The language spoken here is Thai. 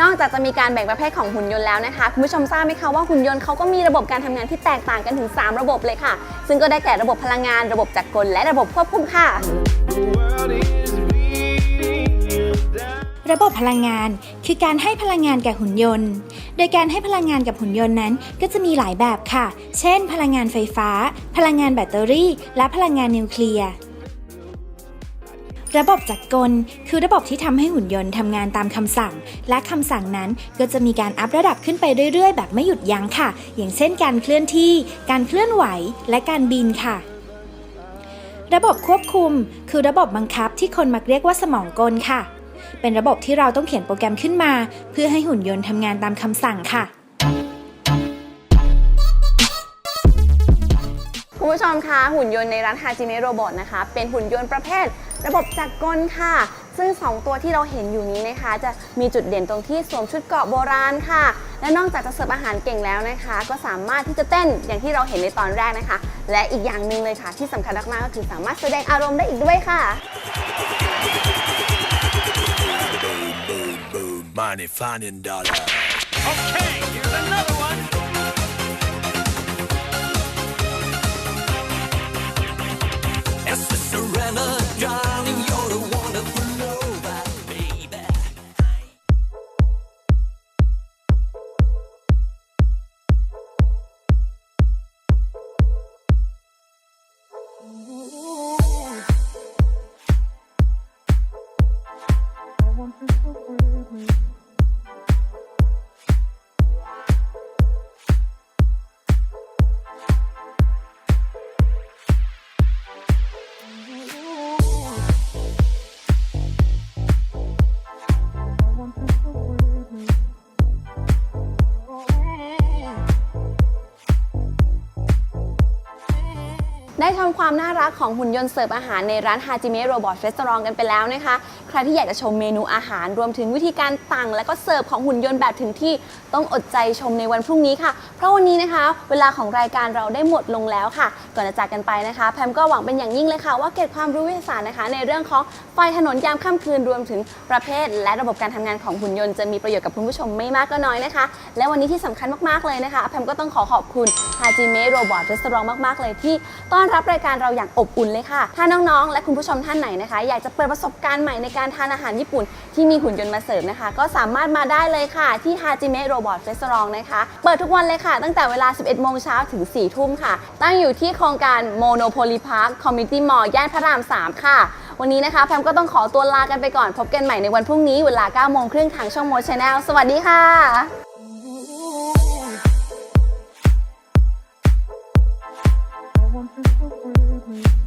นอกจากจะมีการแบ่งประเภทของหุ่นยนต์แล้วนะคะคุณผู้ชมทราบไหมคะว่าหุ่นยนต์เขาก็มีระบบการทำงานที่แตกต่างกันถึง 3 ระบบเลยค่ะ ซึ่งก็ได้แก่ระบบพลังงานระบบจักรกลและระบบควบคุมค่ะระบบพลังงานคือการให้พลังงานแก่หุ่นยนต์ โดยการให้พลังงานกับหุ่นยนต์นั้น ก็จะมีหลายแบบค่ะ เช่น พลังงานไฟฟ้า พลังงานแบตเตอรี่ และพลังงานนิวเคลียร์ ระบบจักรกล คือระบบที่ทำให้หุ่นยนต์ทำงานตามคำสั่ง และคำสั่งนั้นก็จะมีการอัพระดับขึ้นไปเรื่อยๆ แบบไม่หยุดยั้งค่ะ อย่างเช่นการเคลื่อนที่ การเคลื่อนไหว และการบินค่ะระบบควบคุม คือระบบบังคับที่คนมักเรียกว่าสมองกลค่ะ เป็นระบบที่เราต้องเขียนโปรแกรมขึ้นมา เพื่อให้หุ่นยนต์ทำงานตามคำสั่งค่ะ คุณผู้ชมคะหุ่นยนต์ในร้านฮาจิเมโรบอทนะคะ เป็นหุ่นยนต์ประเภท ระบบจักรกลค่ะ ซึ่ง 2 ตัวที่เราเห็นอยู่นี้นะคะ จะมีจุดเด่นตรงที่สวมชุดเกาะโบราณค่ะ และนอกจากจะเสิร์ฟอาหารเก่งแล้วนะคะ ก็สามารถที่จะเต้นอย่างที่เราเห็นในตอนแรกนะคะ และอีกอย่างหนึ่งเลยค่ะ ที่สำคัญมากๆก็คือสามารถแสดงอารมณ์ได้อีกด้วยค่ะ money, finding dollar. Okay, here's another one. It's a surrender, darling, you're wonderful me. ได้ชมความน่ารักของหุ่นยนต์เสิร์ฟอาหารในร้านฮาจิเมะโรบอทเรส a u รองกันไปแล้วนะคะ ใครที่อยากจะชมเมนูอาหารรวมถึงวิธีการตั้งและก็เสิร์ฟของหุ่นยนต์แบบถึงที่ต้องอดใจชมในวันพรุ่งนี้ค่ะ เพราะวันนี้นะคะ เวลาของรายการเราได้หมดลงแล้วค่ะ ก่อนจะจากกันไปนะคะ แพมก็หวังเป็นอย่างยิ่งเลยค่ะ ว่าเกร็ดความรู้วิทยาศาสตร์นะคะ ในเรื่องของไฟถนนยามค่ำคืนรวมถึงประเภท และระบบการทำงานของหุ่นยนต์จะมีประโยชน์กับคุณผู้ชมไม่มากก็น้อยนะคะ และวันนี้ที่สำคัญมากๆเลยนะคะแพมก็ต้องขอขอบคุณฮาจิเมะโรบอทเรส a u รองมากๆเลยที่ต้อนรับรายการเราอย่างอบอุ่นเลยค่ะ ถ้าน้องๆ และคุณผู้ชมท่านไหนนะคะ อยากจะเปิดประสบการณ์ใหม่ในการทานอาหารญี่ปุ่น ที่มีหุ่นยนต์มาเสิร์ฟนะคะ ก็สามารถมาได้เลยค่ะ ที่ฮาจิเมะโรบอทเรส a u รองนะคะ เปิดทุกวันเลยค่ะ ตั้งแต่เวลา 11 โมงเช้าถึง 4 ทุ่มค่ะ ตั้งอยู่ที่โครงการ Monopoly Park Community Mall ย่านพระราม 3 ค่ะ วันนี้นะคะแพมก็ต้องขอตัวลากันไปก่อนพบกันใหม่ในวันพรุ่งนี้เวลา9โมงครึ่งทางช่องโมชแนลสวัสดีค่ะ won't you forgive me?